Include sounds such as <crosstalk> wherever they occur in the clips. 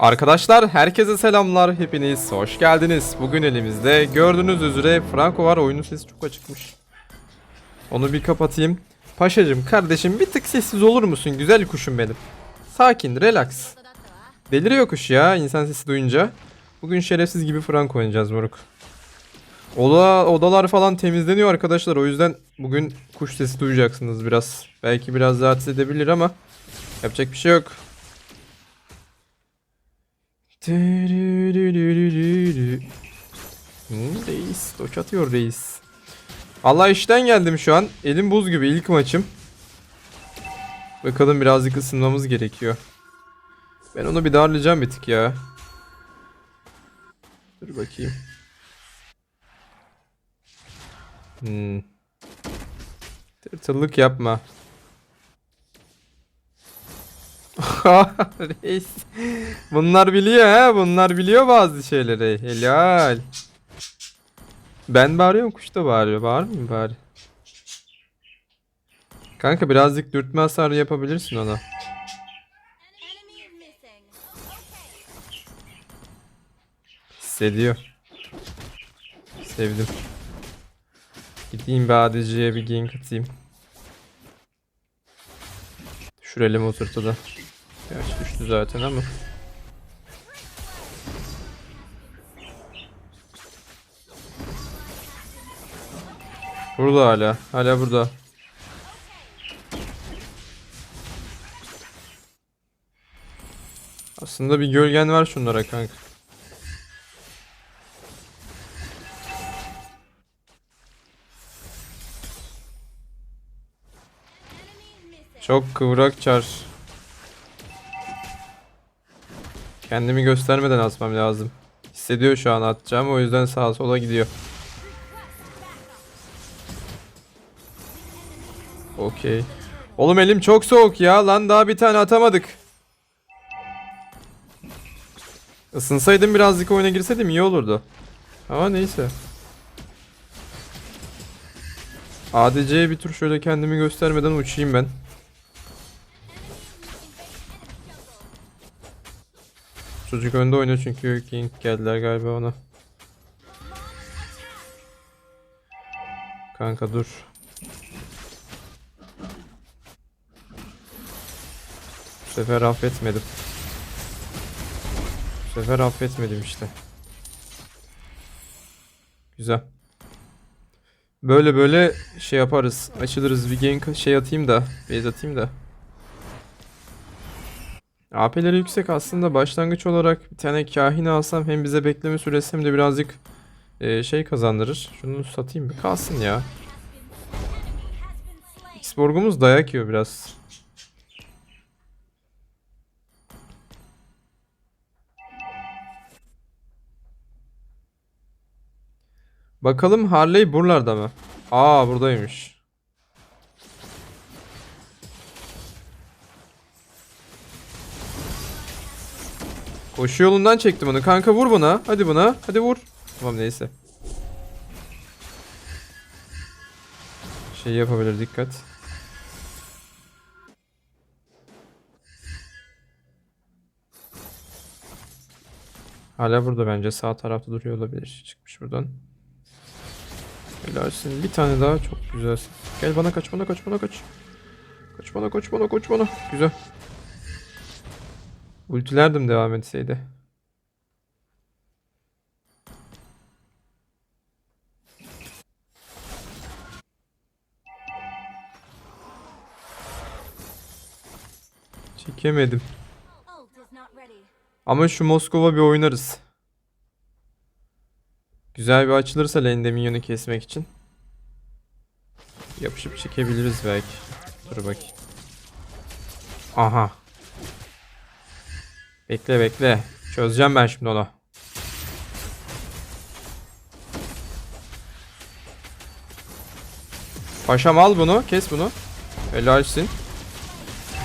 Arkadaşlar herkese selamlar hepiniz hoş geldiniz. Bugün elimizde gördüğünüz üzere Franco var oyunun sesi çok açıkmış. Onu bir kapatayım. Paşacım kardeşim bir tık sessiz olur musun güzel kuşum benim. Sakin relax. Deliriyor kuş ya insan sesi duyunca. Bugün şerefsiz gibi Franco oynayacağız moruk. Oda, odalar falan temizleniyor arkadaşlar o yüzden bugün kuş sesi duyacaksınız biraz. Belki biraz rahatsız edebilir ama yapacak bir şey yok. Hmm, reis. Doç atıyor reis. Allah işten geldim şu an. Elim buz gibi ilk maçım. Bakalım birazcık ısınmamız gerekiyor. Ben onu bir darlayacağım bir tık ya. Dur bakayım. Hmm. Tırtıllık yapma. <laughs> Reis. Bunlar biliyor ha. Bunlar biliyor bazı şeyleri. Helal. Ben bağırıyorum kuş da bağırıyor. Bağırmayayım bari. Kanka birazcık dürtme hasarı yapabilirsin ona. Hissediyor. Sevdim. Gideyim bir ADC'ye bir gank atayım. Düşürelim oturtu da. Gerçi düştü zaten ama. Burada hala. Hala burada. Aslında bir gölgen var şunlara kanka. Çok kıvrak çar. Kendimi göstermeden atmam lazım. Hissediyor şu an atacağım o yüzden sağa sola gidiyor. Okey. Oğlum elim çok soğuk ya lan daha bir tane atamadık. Isınsaydım birazcık oyuna girseydim iyi olurdu. Ama neyse. ADC'ye bir tur şöyle kendimi göstermeden uçayım ben. Çocuk önde oynuyor çünkü King geldiler galiba ona. Kanka dur. Bu sefer affetmedim. Bu sefer affetmedim işte. Güzel. Böyle böyle şey yaparız. Açılırız bir gank şey atayım da. Base atayım da. AP'leri yüksek aslında başlangıç olarak bir tane kahin alsam hem bize bekleme süresi hem de birazcık e, şey kazandırır. Şunu satayım bir kalsın ya. Xborg'umuz dayak yiyor biraz. Bakalım Harley buralarda mı? Aa buradaymış. Koşu yolundan çektim onu. Kanka vur buna. Hadi buna. Hadi vur. Tamam neyse. Şey yapabilir dikkat. Hala burada bence sağ tarafta duruyor olabilir. Çıkmış buradan. Helalsin. Bir tane daha çok güzelsin. Gel bana kaç bana kaç bana kaç. Kaç bana kaç bana kaç bana. Güzel. Ultilerdim devam etseydi. Çekemedim. Ama şu Moskova bir oynarız. Güzel bir açılırsa lane'de minyonu kesmek için. Yapışıp çekebiliriz belki. Dur bakayım. Aha. Bekle bekle. Çözeceğim ben şimdi onu. Paşam al bunu. Kes bunu. Helalsin.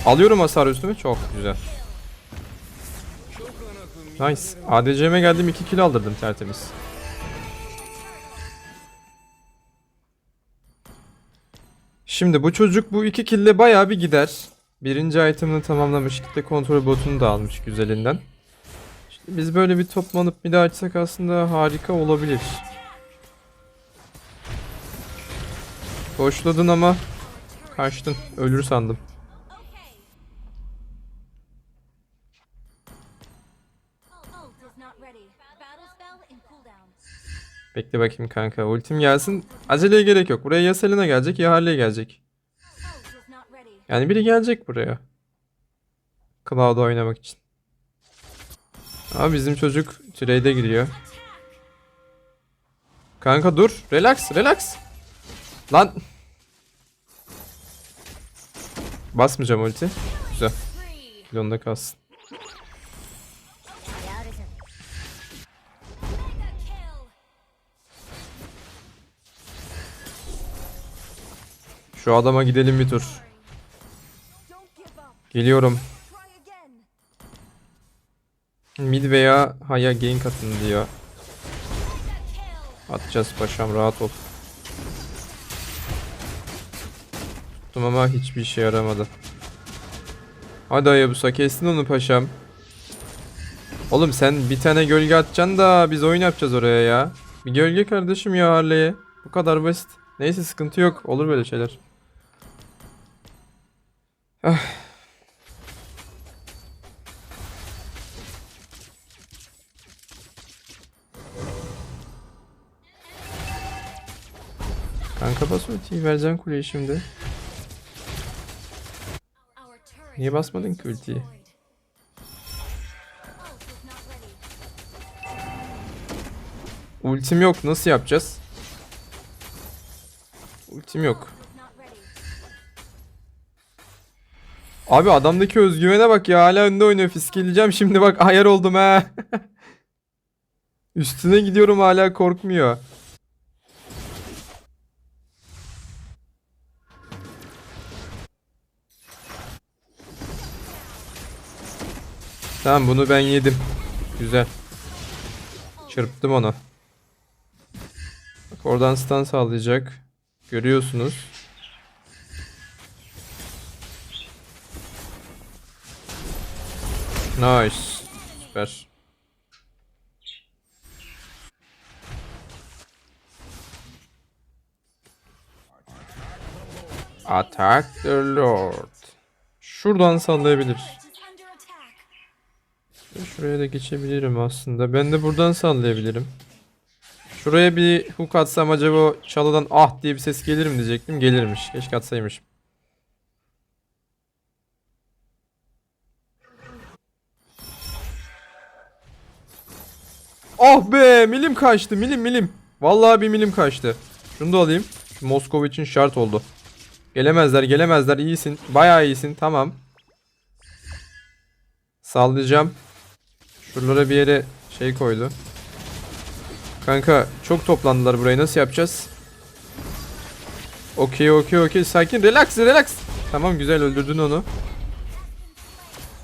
Alıyorum hasar üstüme. Çok güzel. Nice. ADC'me geldim 2 kill aldırdım tertemiz. Şimdi bu çocuk bu iki kille bayağı bir gider. Birinci itemini tamamlamış. Kitle kontrol botunu da almış güzelinden. Şimdi biz böyle bir toplanıp bir daha açsak aslında harika olabilir. Boşladın ama kaçtın. Ölür sandım. Bekle bakayım kanka. Ultim gelsin. Aceleye gerek yok. Buraya ya Selena gelecek ya Harley gelecek. Yani biri gelecek buraya. Cloud'da oynamak için. Ama bizim çocuk trade'e giriyor. Kanka dur. Relax, relax. Lan. Basmayacağım ulti. Güzel. Free. Milyonda kalsın. Şu adama gidelim bir tur. Geliyorum. Mid veya haya gank atın diyor. Atacağız paşam rahat ol. Tuttum ama hiçbir işe yaramadı. Hadi Hayabusa kestin onu paşam. Oğlum sen bir tane gölge atacaksın da biz oyun yapacağız oraya ya. Bir gölge kardeşim ya Harley'e. Bu kadar basit. Neyse sıkıntı yok. Olur böyle şeyler. Ah. Kanka bas ultiyi vereceğim kuleye şimdi. Niye basmadın ki ultiyi? Ultim yok. Nasıl yapacağız? Ultim yok. Abi adamdaki özgüvene bak ya. Hala önde oynuyor. Fiskeleyeceğim şimdi bak ayar oldum ha. <laughs> Üstüne gidiyorum hala korkmuyor. Tamam bunu ben yedim. Güzel. Çırptım onu. Bak oradan stun sağlayacak. Görüyorsunuz. Nice. Süper. Attack the Lord. Şuradan sallayabilir. Turret is under attack. Şuraya da geçebilirim aslında. Ben de buradan sallayabilirim. Şuraya bir hook atsam acaba çalıdan ah diye bir ses gelir mi diyecektim. Gelirmiş. Keşke atsaymışım. Ah be milim kaçtı milim milim. Vallahi bir milim kaçtı. Şunu da alayım. Şu Moskova için şart oldu. Gelemezler gelemezler iyisin. Bayağı iyisin tamam. Sallayacağım. Şuralara bir yere şey koydu. Kanka çok toplandılar burayı nasıl yapacağız? Okey okey okey sakin relax relax. Tamam güzel öldürdün onu.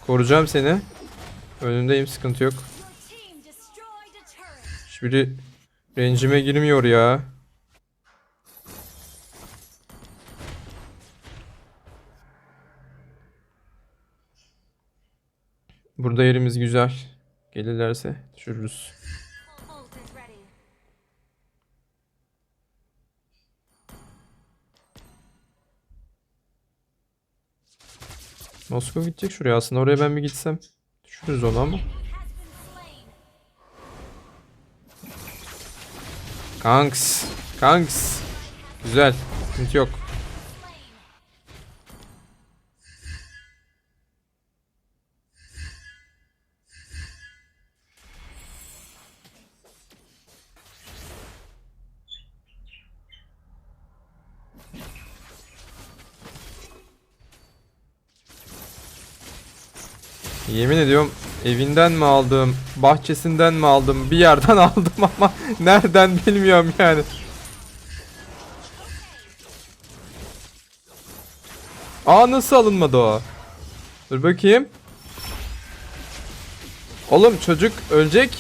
Koruyacağım seni. Önündeyim sıkıntı yok. Hiçbiri rencime girmiyor ya. Burada yerimiz güzel. Gelirlerse düşürürüz. Moskova gidecek şuraya aslında. Oraya ben bir gitsem. Düşürürüz onu ama. Kanks. Kanks. Güzel. Sıkıntı yok. Yemin ediyorum evinden mi aldım, bahçesinden mi aldım, bir yerden <laughs> aldım ama nereden bilmiyorum yani. Aa nasıl alınmadı o? Dur bakayım. Oğlum çocuk ölecek.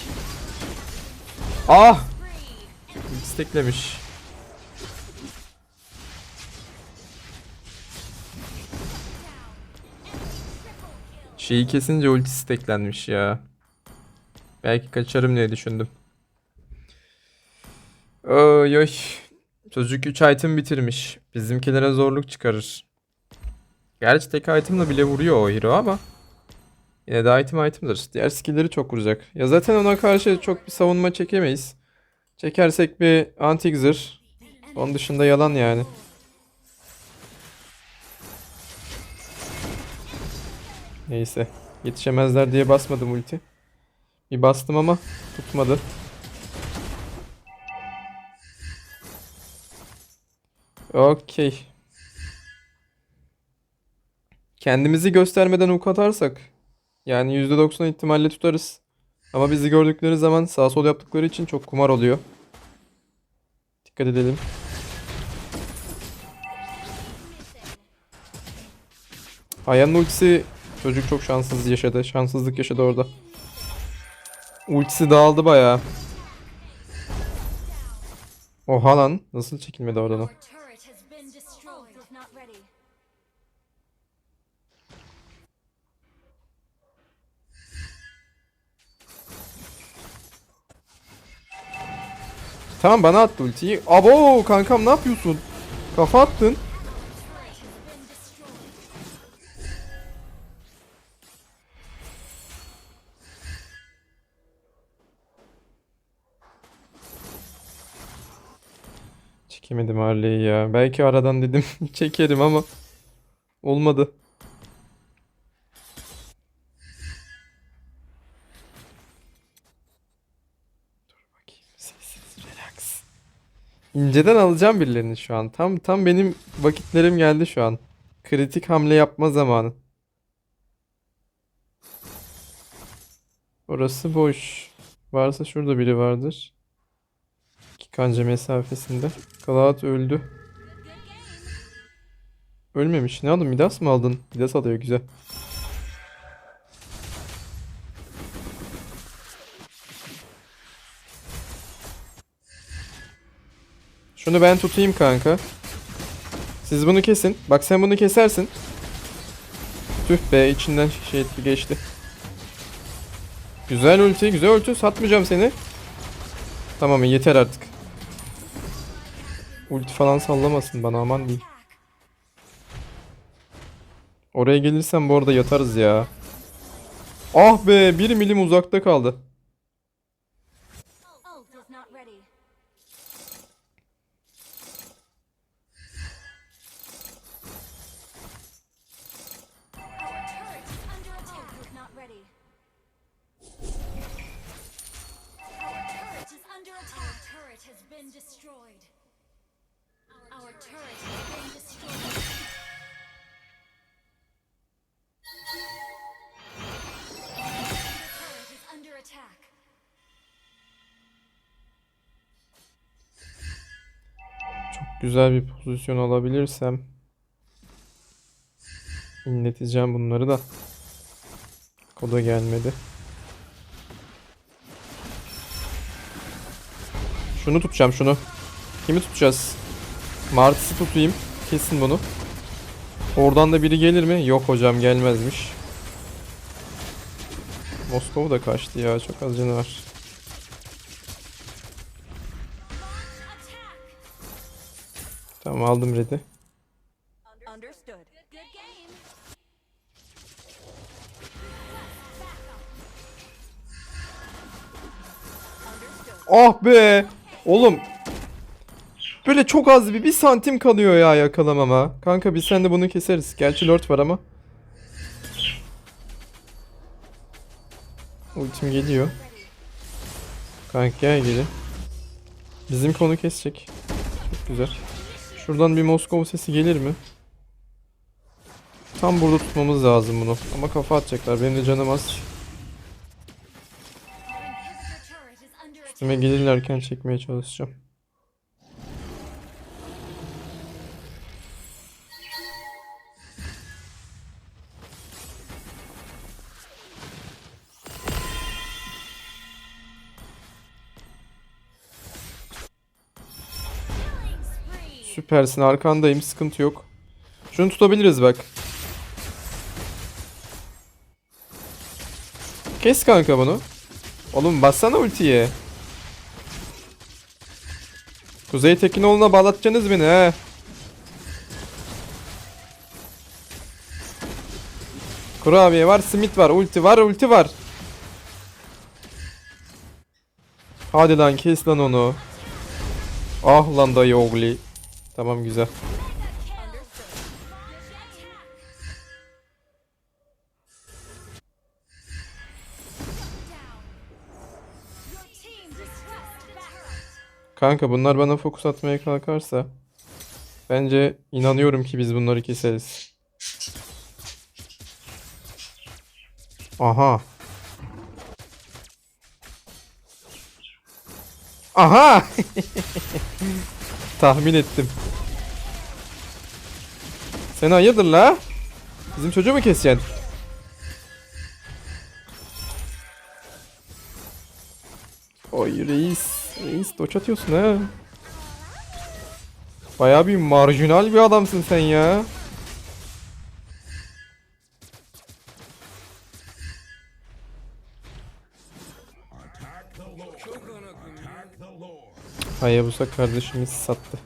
Ah! İsteklemiş. Şeyi kesince ultisi teklenmiş ya. Belki kaçarım diye düşündüm. Oy oy. Çocuk 3 item bitirmiş. Bizimkilere zorluk çıkarır. Gerçi tek itemla bile vuruyor o hero ama. Yine de item item'dır. Diğer skill'leri çok vuracak. Ya zaten ona karşı çok bir savunma çekemeyiz. Çekersek bir antik zırh. Onun dışında yalan yani. Neyse. Yetişemezler diye basmadım ulti. Bir bastım ama tutmadı. Okey. Kendimizi göstermeden ok atarsak yani %90 ihtimalle tutarız. Ama bizi gördükleri zaman sağ sol yaptıkları için çok kumar oluyor. Dikkat edelim. Aya'nın ultisi çocuk çok şanssız yaşadı. Şanssızlık yaşadı orada. Ultisi dağıldı bayağı. Oha lan. Nasıl çekilmedi oradan o? Tamam bana attı ultiyi. Abo kankam ne yapıyorsun? Kafa attın. Harley'i ya. Belki aradan dedim <laughs> çekerim ama olmadı. İnceden alacağım birilerini şu an. Tam tam benim vakitlerim geldi şu an. Kritik hamle yapma zamanı. Orası boş. Varsa şurada biri vardır. Kanca mesafesinde. Kalahat öldü. Ölmemiş. Ne aldın? Midas mı aldın? Midas alıyor güzel. Şunu ben tutayım kanka. Siz bunu kesin. Bak sen bunu kesersin. Tüh be içinden şey geçti. Güzel ulti, güzel ulti. Satmayacağım seni. Tamam yeter artık. Ulti falan sallamasın bana aman diyeyim. Oraya gelirsen bu arada yatarız ya. Ah be 1 milim uzakta kaldı. Destroyed. Our turret has been destroyed. Our turret is under attack. Güzel bir pozisyon alabilirsem inleteceğim bunları da. Koda gelmedi. Şunu tutacağım şunu. Kimi tutacağız? Martis'i tutayım. Kesin bunu. Oradan da biri gelir mi? Yok hocam gelmezmiş. Moskova da kaçtı ya. Çok az canı var. Tamam aldım red'i. Ah be! Oğlum. Böyle çok az bir, bir santim kalıyor ya yakalamama. Kanka biz sen de bunu keseriz. Gerçi lord var ama. Ultim geliyor. Kanka gel geri. Bizim konu kesecek. Çok güzel. Şuradan bir Moskova sesi gelir mi? Tam burada tutmamız lazım bunu. Ama kafa atacaklar. Benim de canım az. Üstüme gelirlerken çekmeye çalışacağım. Süpersin arkandayım sıkıntı yok. Şunu tutabiliriz bak. Kes kanka bunu. Oğlum bassana ultiye. Kuzey Tekinoğlu'na bağlatacaksınız beni he. Kurabiye var, Smith var, ulti var, ulti var. Hadi lan kes lan onu. Ah lan dayı oğli. Tamam güzel. Kanka bunlar bana fokus atmaya kalkarsa bence inanıyorum ki biz bunları keseriz. Aha. Aha. <laughs> Tahmin ettim. Sen hayırdır la? Bizim çocuğu mu keseceksin? Oy reis. Reis doç atıyorsun ha. Baya bir marjinal bir adamsın sen ya. Hayabusa kardeşimiz sattı.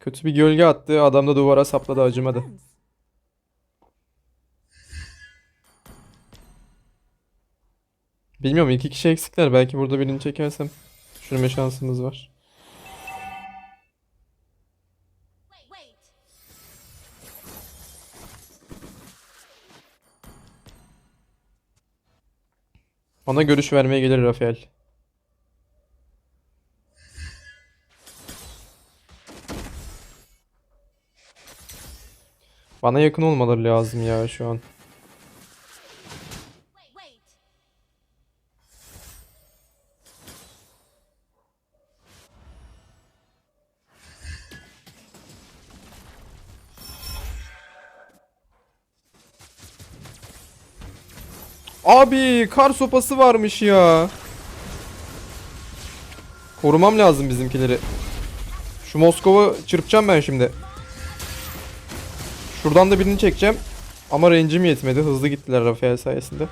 Kötü bir gölge attı. Adam da duvara sapladı acımadı. Bilmiyorum iki kişi eksikler. Belki burada birini çekersem düşürme şansımız var. Ona görüş vermeye gelir Rafael. Bana yakın olmaları lazım ya şu an. Abi kar sopası varmış ya. Korumam lazım bizimkileri. Şu Moskova çırpacağım ben şimdi. Şuradan da birini çekeceğim. Ama range'im yetmedi. Hızlı gittiler Rafael sayesinde.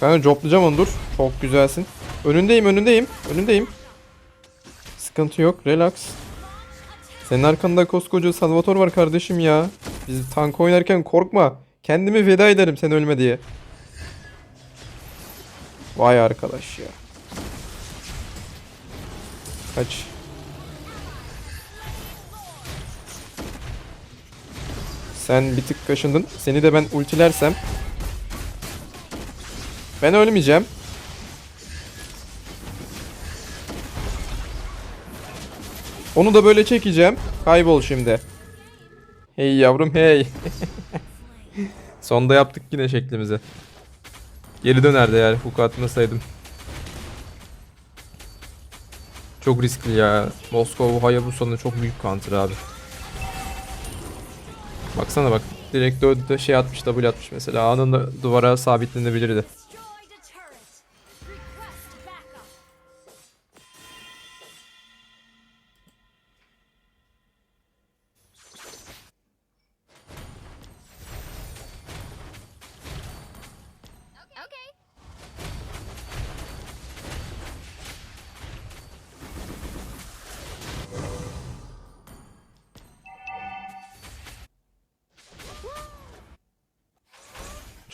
Kanka joplayacağım onu dur. Çok güzelsin. Önündeyim önündeyim. Önündeyim. Sıkıntı yok. Relax. Senin arkanda koskoca Salvator var kardeşim ya. Biz tank oynarken korkma. Kendimi feda ederim sen ölme diye. Vay arkadaş ya. Kaç. Sen bir tık kaşındın. Seni de ben ultilersem. Ben ölmeyeceğim. Onu da böyle çekeceğim. Kaybol şimdi. Hey yavrum hey. <laughs> Sonda yaptık yine şeklimizi. Geri dönerdi yani hook atmasaydım. Çok riskli ya. Moskova Hayabusa'nın çok büyük counter abi. Baksana bak. Direkt de şey atmış W atmış mesela. Anında duvara sabitlenebilirdi.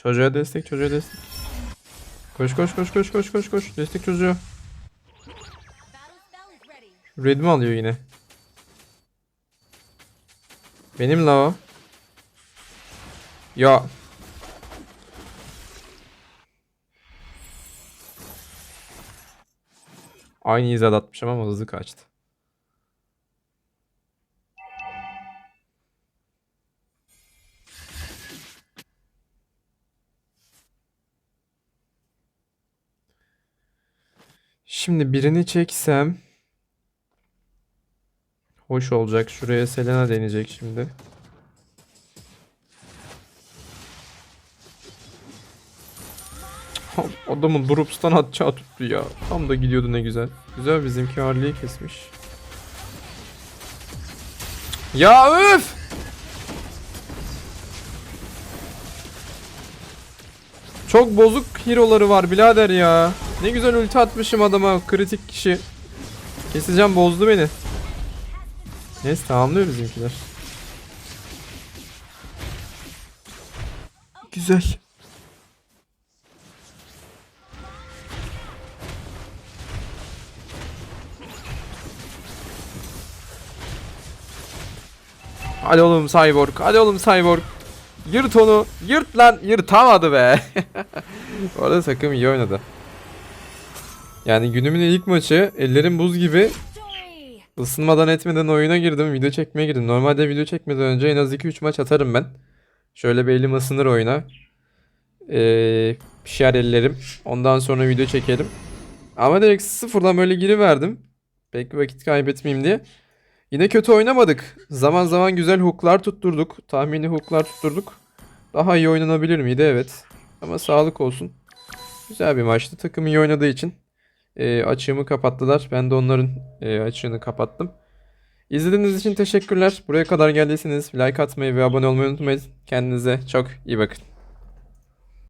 Çocuğa destek, çocuğa destek. Koş koş koş koş koş koş koş. Destek çocuğa. Red mi alıyor yine? Benim la. Ya. Aynı izad atmışım ama hızlı kaçtı. Şimdi birini çeksem Hoş olacak. Şuraya Selena deneyecek şimdi. Adamın durup stun atacağı tuttu ya. Tam da gidiyordu ne güzel. Güzel bizimki Harley'i kesmiş. Ya öf! Çok bozuk hero'ları var birader ya. Ne güzel ulti atmışım adama kritik kişi. Keseceğim bozdu beni. Neyse tamamlıyor bizimkiler. Güzel. Hadi oğlum Cyborg. Hadi oğlum Cyborg. Yırt onu. Yırt lan. Yırtamadı be. <laughs> Orada takım iyi oynadı. Yani günümün ilk maçı ellerim buz gibi ısınmadan etmeden oyuna girdim. Video çekmeye girdim. Normalde video çekmeden önce en az 2-3 maç atarım ben. Şöyle bir elim ısınır oyuna. Ee, pişer ellerim. Ondan sonra video çekelim. Ama direkt sıfırdan böyle giriverdim. Pek vakit kaybetmeyeyim diye. Yine kötü oynamadık. Zaman zaman güzel hooklar tutturduk. Tahmini hooklar tutturduk. Daha iyi oynanabilir miydi? Evet. Ama sağlık olsun. Güzel bir maçtı. Takım iyi oynadığı için e, açığımı kapattılar. Ben de onların e, açığını kapattım. İzlediğiniz için teşekkürler. Buraya kadar geldiyseniz like atmayı ve abone olmayı unutmayın. Kendinize çok iyi bakın.